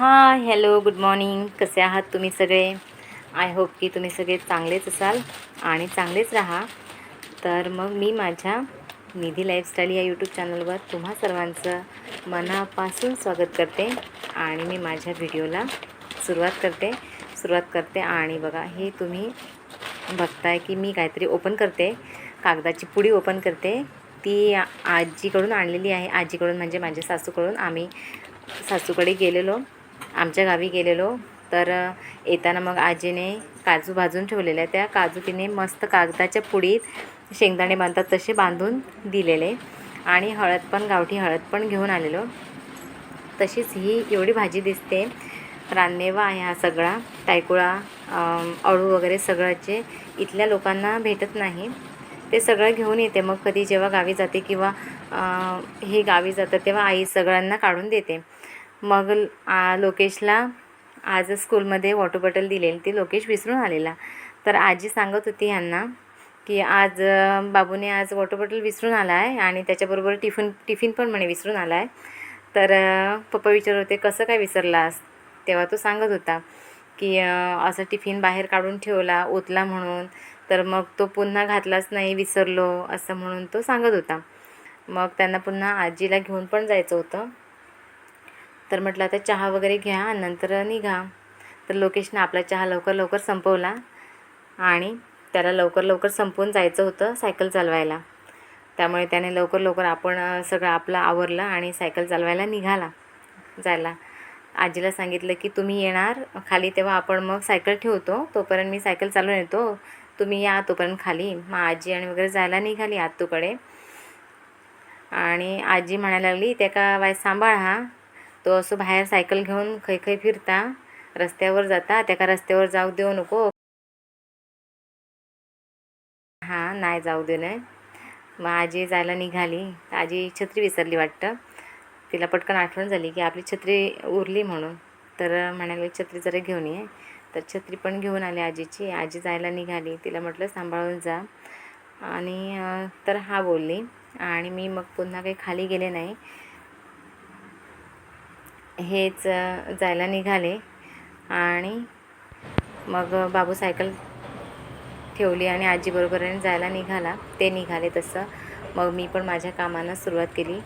Hi hello good morning कसे आहात तुम्ही सगळे? आय होप की तुम्ही सगळे चांगलेच असाल आणि चांगलेच राहा. तर मग मी माझ्या निधी लाईफस्टाईल या यूट्यूब चॅनलवर तुम्हा सर्वांचं मनापासून स्वागत करते आणि मी माझ्या व्हिडिओला सुरुवात करते सुरुवात करते आणि बघा हे तुम्ही बघताय की मी काहीतरी ओपन करते कागदाची पुडी ओपन करते. ती आजीकडून आणलेली आहे. आजीकडून म्हणजे माझ्या सासूकडून आम्ही सासूकडे गेलेलो. आमच्या गावी गेलेलो. तर येताना मग आजीने काजू भाजून ठेवलेल्या त्या काजू तिने मस्त कागदाच्या पुडीत शेंगदाणे बांधतात तसे बांधून दिलेले. आणि हळद पण गावठी हळद पण घेऊन आलेलो. तशीच ही एवढी भाजी दिसते. रानमेवा आहे हा सगळा. टायकुळा अळू वगैरे सगळ्याचे इथल्या लोकांना भेटत नाही. ते सगळं घेऊन येते. मग कधी जेव्हा गावी जाते किंवा हे गावी जातं तेव्हा आई सगळ्यांना काढून देते. मग आ, लोकेशला आज स्कूलमध्ये वॉटर बॉटल दिलेली ती लोकेश विसरून आलेला. तर आजी सांगत होती ह्यांना की आज बाबूने आज वॉटर बॉटल विसरून आला आहे आणि त्याच्याबरोबर टिफिन टिफिन पण म्हणे विसरून आला आहे तर पप्पा विचारत होते कसं काय विसरलास? तेव्हा तो सांगत होता की असं टिफिन बाहेर काढून ठेवला ओतला म्हणून. तर मग तो पुन्हा घातलाच नाही विसरलो असं म्हणून तो सांगत होता. मग त्यांना पुन्हा आजीला घेऊन पण जायचं होतं. तर म्हटलं आता चहा वगैरे घ्या नंतर निघा. तर लोकेशनं आपला चहा लवकर लवकर संपवला आणि त्याला लवकर लवकर संपवून जायचं होतं सायकल चालवायला. त्यामुळे त्याने लवकर लवकर आपण सगळं आपलं आवरलं आणि सायकल चालवायला निघाला जायला. आजीला सांगितलं की तुम्ही येणार खाली तेव्हा आपण मग सायकल ठेवतो. तोपर्यंत मी सायकल चालवून येतो. तुम्ही या तोपर्यंत खाली. मग आजी आणि वगैरे जायला निघाली आत्तूकडे आणि आजी म्हणायला लागली त्या का वाय सांभाळ हा. तो असं बाहेर सायकल घेऊन खै खै फिरता. रस्त्यावर जाता. त्या का रस्त्यावर जाऊ देऊ नको. हां नाही जाऊ दे नाही. मग आजी जायला निघाली. आजी छत्री विसरली वाटतं. तिला पटकन आठवण झाली की आपली छत्री उरली म्हणून. तर म्हणाले छत्री जरा घेऊन ये. तर छत्री पण घेऊन आली आजीची. आजी जायला निघाली. तिला म्हटलं सांभाळून जा. आणि तर हा बोलली. आणि मी मग पुन्हा काही खाली गेले नाही. हेच जायला निघाले. आणि मग बाबू सायकल ठेवली आणि आजीबरोबरीने जायला निघाला. ते निघाले तसं. मग मी पण माझ्या कामांना सुरुवात केली.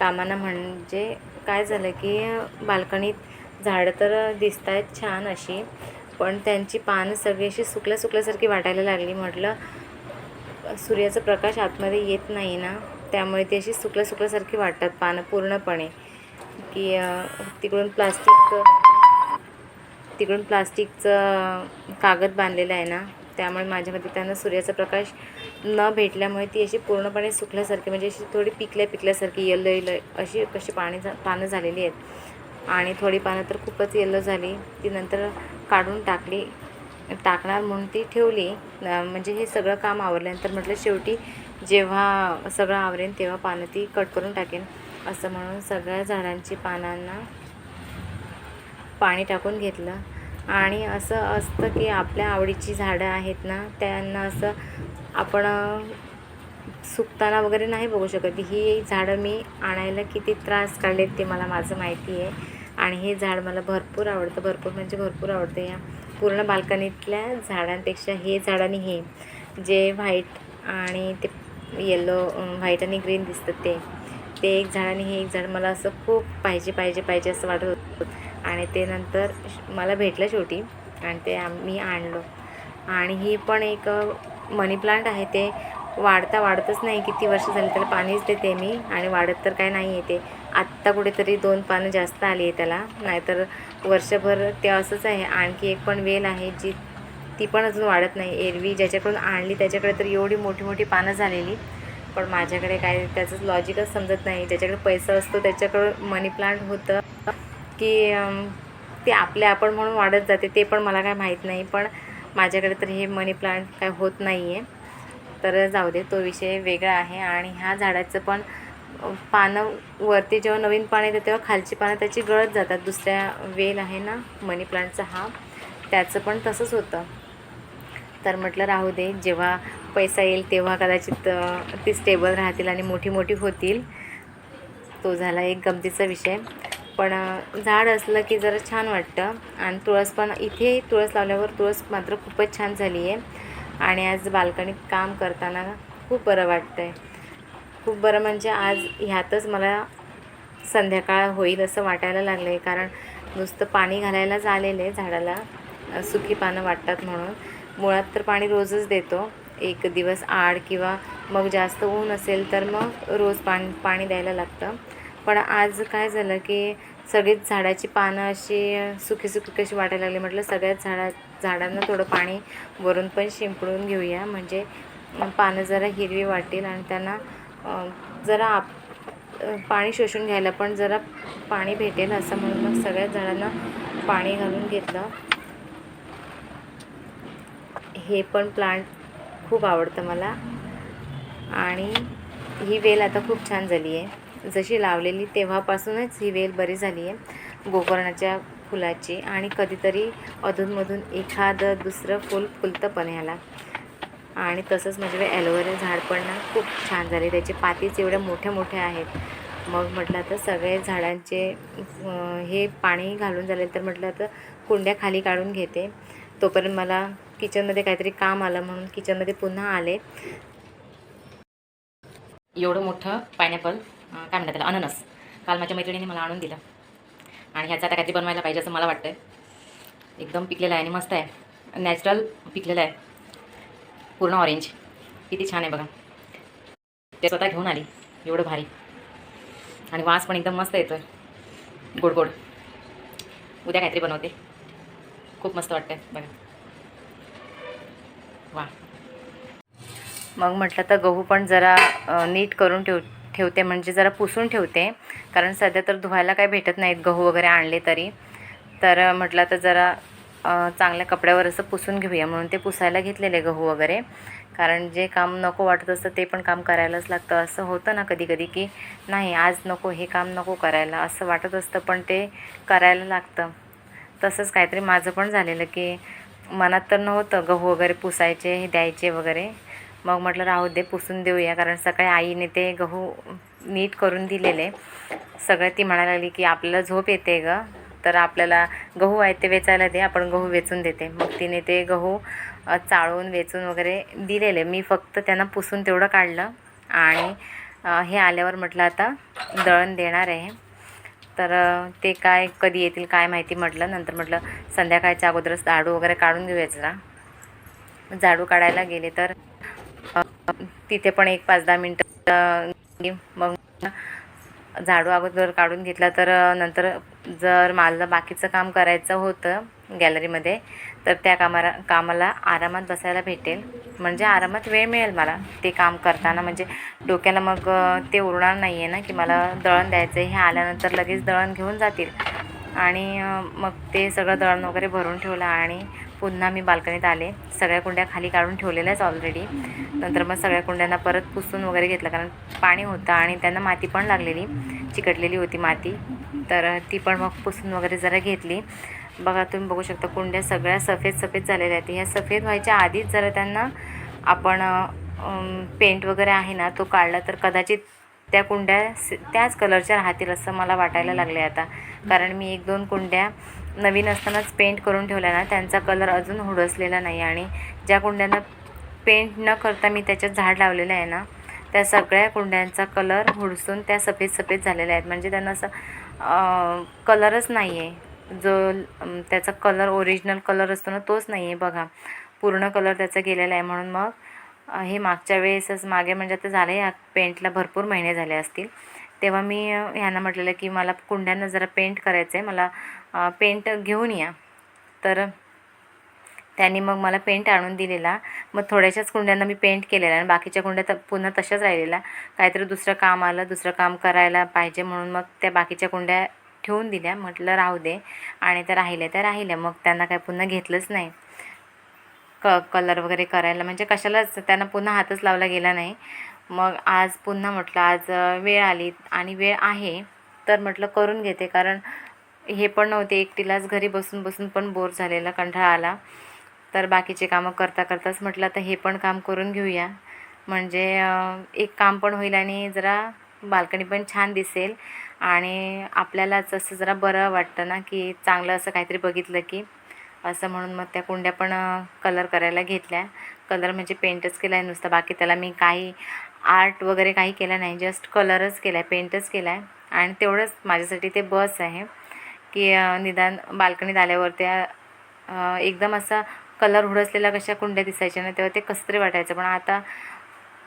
कामांना म्हणजे काय झालं की बाल्कनीत झाडं तर दिसत आहेत छान अशी पण त्यांची पानं सगळी अशी सुकल्या सुकल्यासारखी वाटायला लागली. म्हटलं सूर्याचा प्रकाश आतमध्ये येत नाही ना त्यामुळे ती अशी सुकल्या सुकल्यासारखी वाटतात पानं पूर्णपणे. की तिकडून प्लास्टिक तिकडून प्लास्टिकचं कागद बांधलेलं आहे ना त्यामुळे माझ्यामध्ये त्यांना सूर्याचा प्रकाश न भेटल्यामुळे ती अशी पूर्णपणे सुकल्यासारखी म्हणजे अशी थोडी पिकल्या पिकल्यासारखी येल्लो येल्लो अशी कशी पाणी झा पानं झालेली आहेत. आणि थोडी पानं तर खूपच येल्लो झाली. ती नंतर काढून टाकली. टाकणार म्हणून ती ठेवली. म्हणजे हे सगळं काम आवरल्यानंतर म्हटलं शेवटी जेव्हा सगळं आवरेन तेव्हा पानं ती कट करून टाकेन. असं म्हणून सगळ्या झाडांची पानांना पाणी टाकून घेतलं. आणि असं असतं की आपल्या आवडीची झाडं आहेत ना त्यांना असं आपण सुकताना वगैरे नाही बघू शकत. ही झाडं मी आणायला किती त्रास काढलेत ते मला माझं माहिती आहे. आणि हे झाड मला भरपूर आवडतं. भरपूर म्हणजे भरपूर आवडतं. या पूर्ण बाल्कनीतल्या झाडांपेक्षा हे झाड आणि हे जे व्हाईट आणि ते येलो व्हाईट आणि ग्रीन दिसतं ते. ते एक झाड आणि हे एक झाड मला असं खूप पाहिजे पाहिजे पाहिजे असं वाटत होतं. आणि ते नंतर श- मला भेटलं शेवटी आणि ते आम्ही मी आणि ही पण एक मनी प्लांट आहे ते वाढता वाढतच नाही. किती वर्ष झाली त्याला पाणीच देते मी आणि वाढत तर काय नाही आहे ते. आत्ता कुठेतरी दोन पानं जास्त आली आहे त्याला. नाहीतर वर्षभर ते असंच आहे. आणखी एक पण वेल आहे जी ती पण अजून वाढत नाही. एरवी ज्याच्याकडून आणली त्याच्याकडे तर एवढी मोठी मोठी पानं झालेली. पण माझ्याकडे काय त्याचं लॉजिकच समजत नाही. ज्याच्याकडे पैसा असतो त्याच्याकडं मनी प्लांट होतं की ते आपले आपण म्हणून वाढत जाते ते पण मला काय माहीत नाही. पण माझ्याकडे तर हे मनी प्लांट काय होत नाही आहे तर जाऊ दे तो विषय वेगळा आहे. आणि ह्या झाडाचं पण पानं वरती जेव्हा नवीन पानं येतं तेव्हा खालची पानं त्याची गळत जातात. दुसऱ्या वेल आहे ना मनी प्लांटचा हा त्याचं पण तसंच होतं. तर म्हटलं राहू दे जेव्हा पैसा येईल तेव्हा कदाचित ती स्टेबल राहतील आणि मोठी मोठी होतील. तो झाला एक गमतीचा विषय. पण झाड असलं की जरा छान वाटतं. आणि तुळस पण इथे तुळस लावल्यावर तुळस मात्र खूपच छान झाली आहे आणि आज बाल्कनीत काम करताना खूप बरं वाटतं आहे खूप बरं म्हणजे आज ह्यातच मला संध्याकाळ होईल असं वाटायला लागलं आहे कारण नुसतं पाणी घालायलाच आलेलं आहे झाडाला. सुखी सुकी पानं वाटतात म्हणून. मुळात तर पाणी रोजच देतो. एक दिवस आड किंवा मग जास्त ऊन असेल तर मग रोज पाणी पाणी द्यायला लागतं. पण आज काय झालं की सगळीच झाडाची पानं अशी अ, सुकी सुकी कशी वाटायला लागली म्हटलं सगळ्याच झाडा झाडांना थोडं पाणी वरून पण शिंपडून घेऊया. म्हणजे पानं जरा हिरवी वाटेल आणि त्यांना जरा आप पाणी शोषून घ्यायला पण जरा पाणी भेटेल असं म्हणून मग सगळ्याच झाडांना पाणी घालून घेतलं. हे पण प्लांट खूप आवडतं मला. आणि ही वेल आता खूप छान झाली आहे जशी लावलेली तेव्हापासूनच ही वेल बरी झाली आहे गोकर्णाच्या फुलाची. आणि कधीतरी अधूनमधून एखादं दुसरं फूल फुलतं पण ह्याला. आणि तसंच म्हणजे ॲलोवेरा झाड पण ना खूप छान झाले. त्याचे पातीच एवढ्या मोठ्या मोठ्या आहेत. मग म्हटलं तर सगळे झाडांचे हे पाणी घालून झाले तर म्हटलं तर कुंड्या खाली काढून घेते. तोपर्यंत मला किचनमध्ये काहीतरी काम आलं म्हणून किचनमध्ये पुन्हा आले. एवढं मोठं पायनॅपल काय म्हणतात त्याला अननस. काल माझ्या मैत्रिणीने मला आणून दिलं. आणि ह्याचा आता काहीतरी बनवायला पाहिजे असं मला वाटतं एकदम पिकलेला आहे आणि मस्त आहे. नॅचरल पिकलेलं आहे. पूर्ण ऑरेंज. किती छान आहे बघा. ते स्वतः घेऊन आली. एवढं भारी. आणि वास पण एकदम मस्त येतो गोड गोड. उद्या काहीतरी बनवते. खूप मस्त वाटतं बघा. वा. मग म्हटलं तर गहू पण जरा नीट करून ठेव ठेवते म्हणजे जरा पुसून ठेवते. कारण सध्या तर धुवायला काही भेटत नाहीत गहू वगैरे आणले तरी. तर म्हटलं तर जरा चांगल्या कपड्यावर असं पुसून घेऊया. म्हणून ते पुसायला घेतलेले गहू वगैरे. कारण जे काम नको वाटत असतं ते पण काम करायलाच लागतं. असं होतं ना कधी कधी की नाही आज नको हे काम नको करायला. असं वाटत असतं पण ते करायला लागतं. तसंच काहीतरी माझं पण झालेलं की मनात तर नव्हतं गहू वगैरे पुसायचे हे द्यायचे वगैरे. मग म्हटलं राहू दे पुसून देऊया. कारण सकाळी आईने ते गहू नीट करून दिलेले. सगळं ती म्हणायला लागली की आपल्याला झोप येते ग. तर आपल्याला गहू आहे ते वेचायला दे आपण गहू वेचून देते. मग तिने ते गहू चाळून वेचून वगैरे दिलेले. मी फक्त त्यांना पुसून तेवढं काढलं. आणि हे आल्यावर म्हटलं आता दळण देणार आहे. तर ते काय कधी येतील काय माहिती म्हटलं. नंतर म्हटलं संध्याकाळच्या अगोदरच झाडू वगैरे काढून घेऊया जरा. झाडू काढायला गेले तर तिथे पण एक पाच दहा मिनटं मग झाडू अगोदर काढून घेतला तर नंतर जर मला बाकीचं काम करायचं होतं गॅलरीमध्ये तर त्या कामाला कामाला आरामात बसायला भेटेल. म्हणजे आरामात वेळ मिळेल मला ते काम करताना. म्हणजे डोक्याला मग ते उरणार नाही आहे ना की मला दळण द्यायचं आहे हे आल्यानंतर लगेच दळण घेऊन जातील. आणि मग ते सगळं दळण वगैरे भरून ठेवलं आणि पुन्हा मी बाल्कनीत आले. सगळ्या कुंड्या खाली काढून ठेवलेल्याच ऑलरेडी नंतर मग सगळ्या कुंड्यांना परत पुसून वगैरे घेतलं. कारण पाणी होतं आणि त्यांना माती पण लागलेली. चिकटलेली होती माती. तर ती पण मग पुसून वगैरे जरा घेतली. बघा तुम्ही बघू शकता कुंड्या सगळ्या सफेद सफेद झालेल्या आहेत. ह्या सफेद व्हायच्या आधीच जरा त्यांना आपण पेंट वगैरे आहे ना तो काढला तर कदाचित त्या कुंड्या स- त्याच कलरच्या राहतील असं मला वाटायला लागले आता. कारण मी एक दोन कुंड्या नवीन असतानाच पेंट करून ठेवल्या ना त्यांचा कलर अजून हुडसलेला नाही. आणि ज्या कुंड्यांना पेंट न करता मी त्याच्यात झाड लावलेलं आहे ना त्या सगळ्या कुंड्यांचा कलर हुडसून त्या सफेद सफेद झालेल्या आहेत. म्हणजे त्यांना असं कलरच नाही आहे जो त्याचा कलर ओरिजिनल कलर असतो ना तोच नाही आहे बघा. पूर्ण कलर त्याचा गेलेला आहे म्हणून मग हे मागच्या वेळेसच मागे म्हणजे आता झालं या पेंटला भरपूर महिने झाले असतील. तेव्हा मी ह्यांना म्हटलेलं की मला कुंड्यांना जरा पेंट करायचं आहे मला पेंट घेऊन या. तर त्यांनी मग मला पेंट आणून दिलेला. मग थोड्याशाच कुंड्यांना मी पेंट केलेला आणि बाकीच्या कुंड्या तर पुन्हा तशाच राहिलेल्या. काहीतरी दुसरं काम आलं दुसरं काम करायला पाहिजे म्हणून मग त्या बाकीच्या कुंड्या ठेवून दिल्या. म्हटलं राहू दे. आणि त्या राहिल्या त्या राहिल्या मग त्यांना काय पुन्हा घेतलंच नाही. क कलर वगैरे करायला. म्हणजे कशालाच त्यांना पुन्हा हातच लावला गेला नाही. मग आज पुन्हा म्हटलं आज वेळ आली आणि वेळ आहे. तर म्हटलं करून घेते. कारण हे पण नव्हते एकटीलाच. घरी बसून बसून पण बोर झालेला कंठाळा आला. तर बाकीचे कामं करता करताच म्हटलं आता हे पण काम करून घेऊया. म्हणजे एक काम पण होईल आणि जरा बाल्कनी पण छान दिसेल. आणि आपल्यालाच असं जरा बरं वाटतं ना की चांगलं असं काहीतरी बघितलं की असं म्हणून मग त्या कुंड्या पण कलर करायला घेतल्या. कलर म्हणजे पेंटच केला आहे नुसता. बाकी त्याला मी काही आर्ट वगैरे काही केलं नाही. जस्ट कलरच केला आहे पेंटच केला आहे आणि तेवढंच माझ्यासाठी ते बस आहे की निदान बाल्कनीत आल्यावर त्या एकदम असा कलर हुडसलेल्या कशा कुंड्या दिसायच्या ना तेव्हा ते कसं तरी वाटायचं. पण आता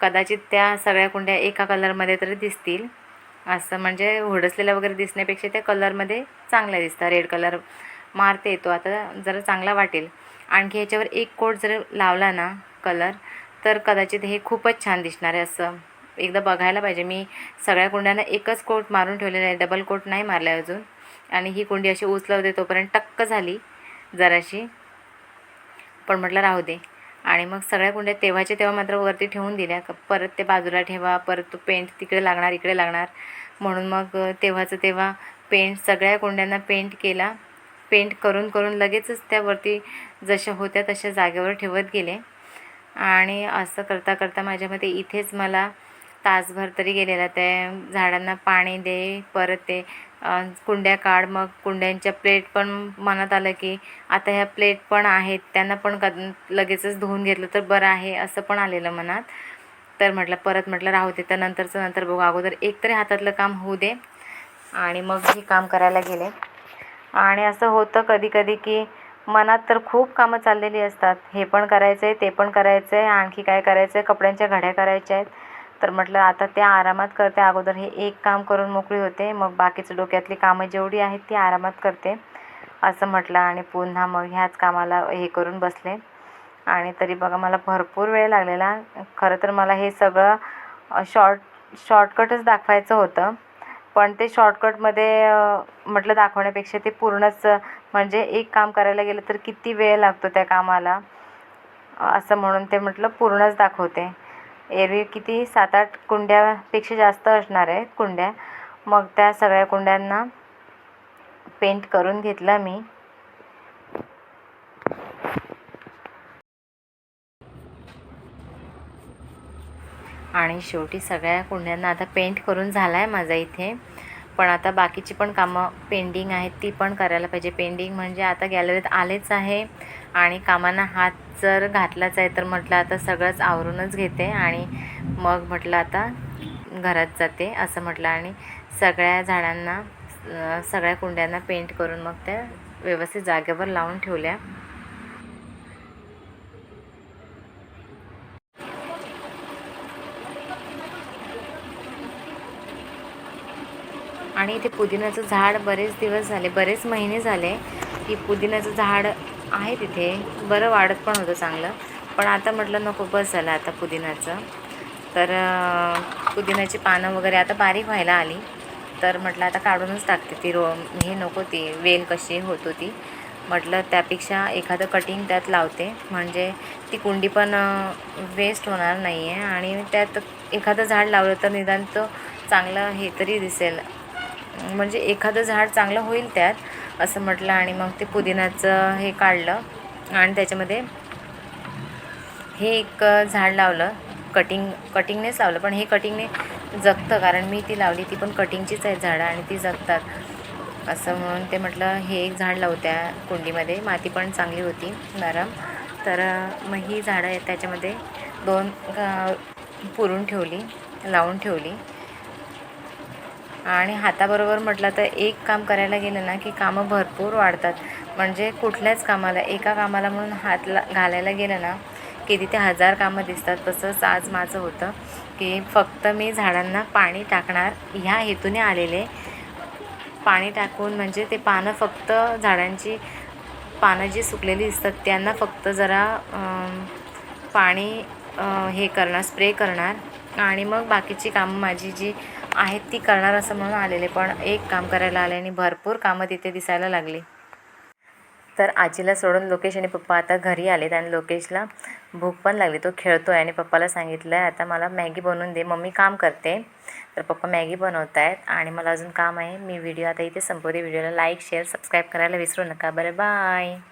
कदाचित त्या सगळ्या कुंड्या एका कलरमध्ये तरी दिसतील. असं म्हणजे हुडसलेल्या वगैरे दिसण्यापेक्षा त्या कलरमध्ये चांगल्या दिसतात रेड कलर मारते येतो आता जरा चांगला वाटेल. आणखी ह्याच्यावर एक कोट जर लावला ना कलर तर कदाचित हे खूपच छान दिसणार आहे असं. एकदा बघायला पाहिजे. मी सगळ्या कुंड्यांना एकच कोट मारून ठेवलेला आहे. डबल कोट नाही मारला आहे अजून. आणि ही कुंडी अशी उचलवते तोपर्यंत टक्क झाली जराशी. पण म्हटलं राहू दे. आणि मग सगळ्या कुंड्या तेव्हाच्या तेव्हा मात्र वरती ठेवून दिल्या. परत ते बाजूला ठेवा परत तो पेंट तिकडे लागणार इकडे लागणार. म्हणून मग तेव्हाचं तेव्हा पेंट सगळ्या कुंड्यांना पेंट केला. पेंट करून करून लगेचच त्यावरती जशा होत्या तशा जागेवर ठेवत गेले. आणि असं करता करता माझ्यामध्ये इथेच मला तासभर तरी गेलेला. त्या झाडांना पाणी दे परत ते कुंड्या काढ मग कुंड्यांच्या प्लेट पण मनात आलं की आता ह्या प्लेट पण आहेत त्यांना पण क लगेचच धुवून घेतलं तर बरं आहे असं पण आलेलं मनात. तर म्हटलं परत म्हटलं राहू दे तर नंतरचं नंतर बघू. अगोदर एक तरी हातातलं काम होऊ दे. आणि मग हे काम करायला गेले. आणि असं होतं कधी कधी की मनात तर खूप कामं चाललेली असतात. हे पण करायचं आहे ते पण करायचं आहे आणखी काय करायचं आहे कपड्यांच्या घड्या करायच्या आहेत. तर म्हटलं आता त्या आरामात करते. अगोदर हे एक काम करून मोकळी होते. मग बाकीचं डोक्यातली कामं जेवढी आहेत ती आरामात करते असं म्हटलं आणि पुन्हा मग ह्याच कामाला हे करून बसले. आणि तरी बघा मला भरपूर वेळ लागलेला. खरं तर मला हे सगळं शॉर्ट शॉर्टकटच दाखवायचं होतं. पण ते शॉर्टकटमध्ये म्हटलं दाखवण्यापेक्षा ते पूर्णच म्हणजे एक काम करायला गेलं तर किती वेळ लागतो त्या कामाला? असं म्हणून ते म्हटलं पूर्णच दाखवते. एरवी किती? सात आठ कुंड्यापेक्षा जास्त असणार आहेत कुंड्या. मग त्या सगळ्या कुंड्यांना पेंट करून घेतला मी. आणि शेवटी सगळ्या कुंड्यांना आता पेंट करून झाला आहे माझा इथे. पण आता बाकीची पण कामं पेंडिंग आहेत ती पण करायला पाहिजे. पेंडिंग म्हणजे आता गॅलरीत आलेच आहे आणि कामांना हात जर घातलाच आहे तर म्हटलं आता सगळंच आवरूनच घेते आणि मग म्हटलं आता घरात जाते असं म्हटलं. आणि सगळ्या झाडांना सगळ्या कुंड्यांना पेंट करून मग त्या व्यवस्थित जागेवर लावून ठेवल्या. आणि इथे पुदिन्याचं झाड बरेच दिवस झाले बरेच महिने झाले. की पुदिन्याचं झाड आहे तिथे. बरं वाढत पण होतं चांगलं. पण आता म्हटलं नको बस झालं आता पुदिन्याचं. तर पुदिन्याची पानं वगैरे आता बारीक व्हायला आली. तर म्हटलं आता काढूनच टाकते ती रो हे नको ती वेल कशी होत होती म्हटलं त्यापेक्षा एखादं कटिंग त्यात लावते. म्हणजे ती कुंडी पण वेस्ट होणार नाही आहे आणि त्यात एखादं झाड लावलं तर निदान तो चांगलं हे तरी दिसेल. म्हणजे एखादं झाड चांगलं होईल त्यात असं म्हटलं आणि मग ते पुदिनाचं हे काढलं आणि त्याच्यामध्ये हे एक झाड लावलं कटिंग कटिंगनेच लावलं. पण हे कटिंगने जगतं कारण मी ती लावली ती पण कटिंगचीच आहेत झाडं आणि ती जगतात. असं म्हणून ते म्हटलं हे एक झाड लावू त्या कुंडीमध्ये. माती पण चांगली होती नरम. तर मग ही झाडं आहेत त्याच्यामध्ये दोन पुरून ठेवली लावून ठेवली. आणि हाताबरोबर म्हटलं तर एक काम करायला गेलं ना की कामं भरपूर वाढतात. म्हणजे कुठल्याच कामाला एका कामाला म्हणून हात ला घालायला गेलं ना की तिथे हजार कामं दिसतात. तसंच आज माझं होतं की फक्त मी झाडांना पाणी टाकणार ह्या हेतूने आलेले. पाणी टाकून म्हणजे ते पानं फक्त झाडांची पानं जी सुकलेली दिसतात त्यांना फक्त जरा पाणी हे करणार स्प्रे करणार. आणि मग बाकीची कामं माझी जी आहेत ती करणार असं म्हणून आलेले पण एक काम करायला आले आणि भरपूर कामं तिथे दिसायला लागली. तर आजीला सोडून लोकेश आणि पप्पा आता घरी आलेत आणि लोकेशला भूक पण लागली तो खेळतो आहे आणि पप्पाला सांगितलं आहे आता मला मॅगी बनवून दे मम्मी काम करते. तर पप्पा मॅगी बनवत आहेत आणि मला अजून काम आहे मी व्हिडिओ आता इथे संपवते व्हिडिओला लाईक शेअर सबस्क्राईब करायला विसरू नका. बरं बाय.